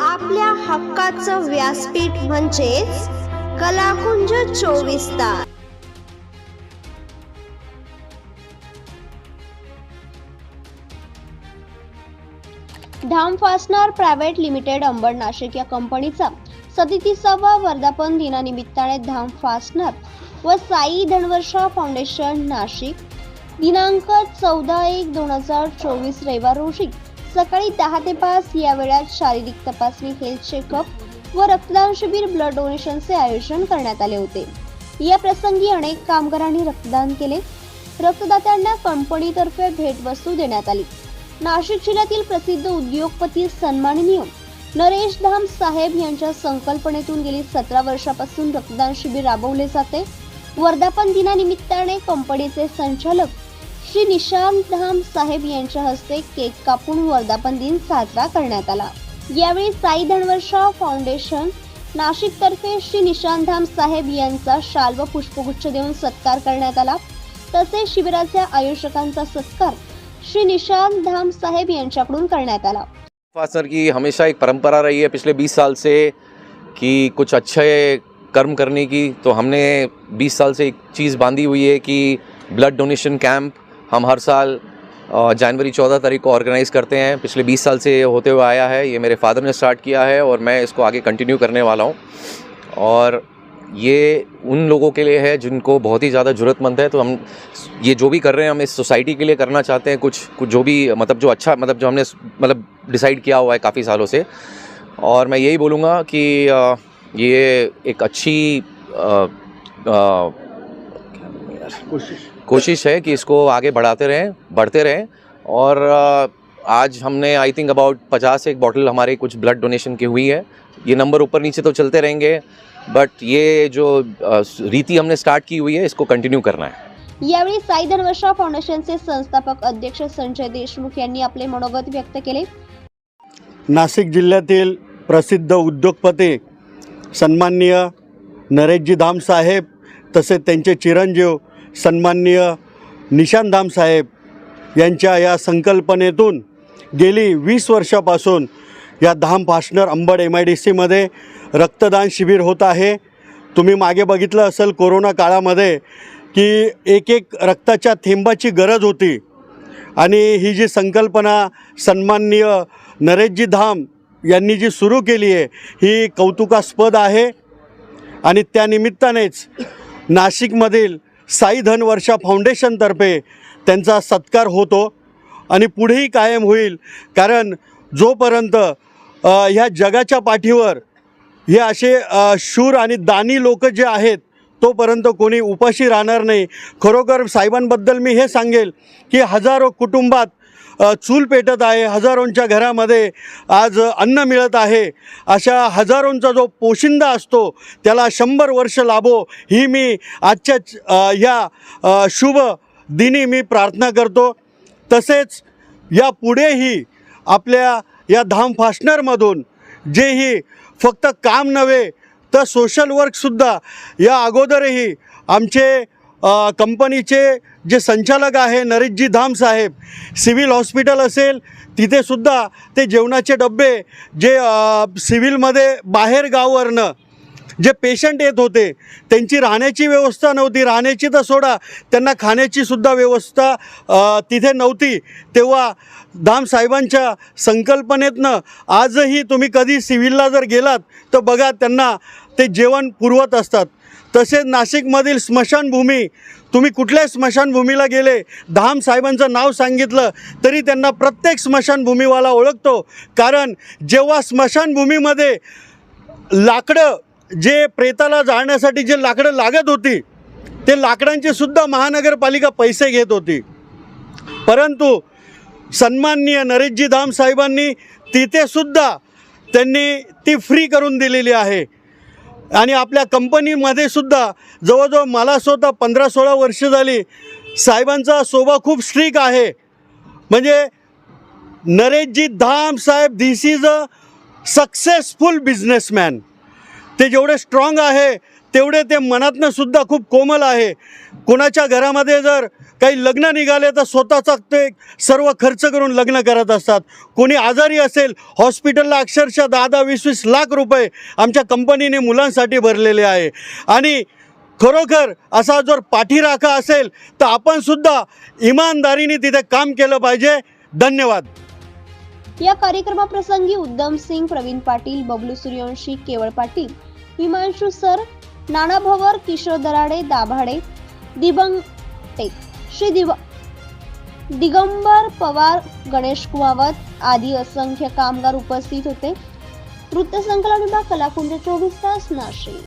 आपल्या हक्काचं व्यासपीठ म्हणजेच कलाकुंज चोवीस तास. Dham fastener private limited Ambad Nashik या कंपनीचा सदतीसावा वर्धापन दिनानिमित्ताने धाम फास्टनर व साई धनवर्षा फाउंडेशन नाशिक. दिनांक चौदा एक दोन हजार चोवीस रविवार रोजी सकाळी दहा ते पाच या वेळात शारीरिक तपासणी हेल्थ चेकअप व रक्तदान शिबिर ब्लड डोनेशनचे आयोजन करण्यात आले होते. या प्रसंगी अनेक कामगारांनी रक्तदान केले. रक्तदात्यांना कंपनीतर्फे भेटवस्तू देण्यात आली. नाशिक जिल्ह्यातील प्रसिद्ध उद्योगपती सन्माननीय नरेश धाम साहेब यांच्या संकल्पनेतून गेली सतरा वर्षापासून रक्तदान शिबिर राबवले जाते. वर्धापन दिनानिमित्ताने कंपनीचे संचालक श्री निशांत धाम साहेब यांच्या हस्ते केक कापून वर्धापन दिन साजरा करण्यात आला. यावेळी साई धनवर्षा फाउंडेशन नाशिक तर्फे श्री निशांत धाम साहेब यांचा शाल व पुष्पगुच्छ देऊन सत्कार करण्यात आला. तसेच शिबिराच्या आयोजकांचा सत्कार श्री निशांत धाम साहेब यांच्याकडून करण्यात आला. फास्टर की हमेशा एक परंपरा रही है पिछले 20 साल से कि कुछ अच्छे कर्म करने की तो हमने 20 साल से एक चीज़ बांधी हुई है कि ब्लड डोनेशन कैंप हम हर साल जनवरी 14 तारीख को ऑर्गेनाइज़ करते हैं। पिछले 20 साल से होते हुए आया है ये मेरे फादर ने स्टार्ट किया है और मैं इसको आगे कंटिन्यू करने वाला हूँ। और ये उन लोगों के लिए है जिनको बहुत ही ज़्यादा ज़रूरतमंद है। तो हम ये जो भी कर रहे हैं हम इस सोसाइटी के लिए करना चाहते हैं कुछ कुछ जो भी मतलब जो अच्छा मतलब जो हमने मतलब डिसाइड किया हुआ है काफ़ी सालों से। और मैं यही बोलूँगा कि ये एक अच्छी अ, कोशिश है कि इसको आगे बढ़ाते रहें बढ़ते रहें। और आज हमने आई थिंक अबाउट पचास एक बॉटल हमारे कुछ ब्लड डोनेशन की हुई है। ये नंबर ऊपर नीचे तो चलते रहेंगे बट ये जो रीति हमने स्टार्ट की हुई है इसको कंटिन्यू करना है। यावेळी साई फाउंडेशनचे संस्थापक अध्यक्ष संजय देशमुख यांनी आपले मनोगत व्यक्त केले. नाशिक जिल्ह्यातील प्रसिद्ध उद्योगपती सन्माननीय नरेशजी धाम साहेब तसेच त्यांचे चिरंजीव सन्माननीय निशांत धाम साहेब यांच्या या संकल्पनेतून गेली वीस वर्षापासून या Dham fastener Ambad M I D सीमध्ये रक्तदान शिबिर होत आहे. तुम्ही मागे बघितलं असेल कोरोना काळामध्ये की एक एक रक्ताच्या थेंबाची गरज होती. आणि ही जी संकल्पना सन्माननीय नरेशजी धाम यांनी जी सुरू केली आहे ही कौतुकास्पद आहे. आणि त्यानिमित्तानेच नाशिकमधील साई धन वर्षा फाउंडेशनतर्फे त्यांचा सत्कार होतो आणि पुढेही कायम होईल. कारण जोपर्यंत ह्या जगाच्या पाठीवर हे असे शूर आणि दानी लोक जे आहेत तोपर्यंत कोणी उपाशी राहणार नाही. खरोखर साहेबांबद्दल मी हे सांगेल की हजारो कुटुंबात चूल पेटत आहे. हजारोंच्या घरामध्ये आज अन्न मिळत आहे. अशा हजारोंचा जो पोशिंदा असतो त्याला शंभर वर्ष लाभो ही मी आजच्या या ह्या शुभ दिनी मी प्रार्थना करतो. तसेच या पुढेही आपल्या या धाम फास्टनरमधून जेही फक्त काम नव्हे तर सोशल वर्कसुद्धा या अगोदरही आमचे कंपनीचे जे संचालक आहे नरेशजी धाम साहेब सिव्हिल हॉस्पिटल असेल तिथेसुद्धा ते जेवणाचे डब्बे जे सिव्हिलमध्ये बाहेर गाववरनं जे पेशंट येत होते त्यांची राहण्याची व्यवस्था नव्हती. राहण्याची तर सोडा त्यांना खाण्याची सुद्धा व्यवस्था तिथे नव्हती. तेव्हा धाम साहेबांच्या संकल्पनेतनं आजही तुम्ही कधी सिव्हिलला जर गेलात तर बघा त्यांना ते जेवण पुरवत असतात. तसेच नाशिकमधील स्मशानभूमी तुम्ही कुठल्याही स्मशानभूमीला गेले धाम साहेबांचं नाव सांगितलं तरी त्यांना प्रत्येक स्मशानभूमीवाला ओळखतो. कारण जेव्हा स्मशानभूमीमध्ये लाकडं जे प्रेताला जाळण्यासाठी जे लाकडं लागत होती ते लाकडांचे सुद्धा महानगरपालिका पैसे घेत होती. परंतु सन्माननीय नरेशजी धाम साहेबांनी तिथेसुद्धा त्यांनी ती फ्री करून दिलेली आहे. आणि आपल्या कंपनीमध्ये सुद्धा जवळजवळ मला स्वतः पंधरा सोळा वर्ष झाली साहेबांचा स्वभाव खूप स्ट्रिक आहे. म्हणजे नरेशजी धाम साहेब this is a successful businessman ते जेवढे स्ट्रॉंग आहे तेवढे ते मनातनं सुद्धा खूप कोमल आहे. कोणाच्या घरामध्ये जर काही लग्न निघाले तर स्वतःचा ते सर्व खर्च करून लग्न करत असतात. कोणी आजारी असेल हॉस्पिटलला अक्षरशः दहा दहा वीस वीस लाख रुपये आमच्या कंपनीने मुलांसाठी भरलेले आहे. आणि खरोखर असा जर पाठीराखा असेल तर आपणसुद्धा इमानदारीने तिथे काम केलं पाहिजे. धन्यवाद. या कार्यक्रमाप्रसंगी उद्धम सिंग प्रवीण पाटील बबलू सूर्यवंशी केवळ पाटील हिमांशू सर नाना भवर किशोर दराडे दाभाडे दिबंगटे श्री दिव दिगंबर पवार गणेश कुमावत आदी असंख्य कामगार उपस्थित होते. वृत्तसंकलन विभाग कलाकुंज चोवीस तास नाशिक.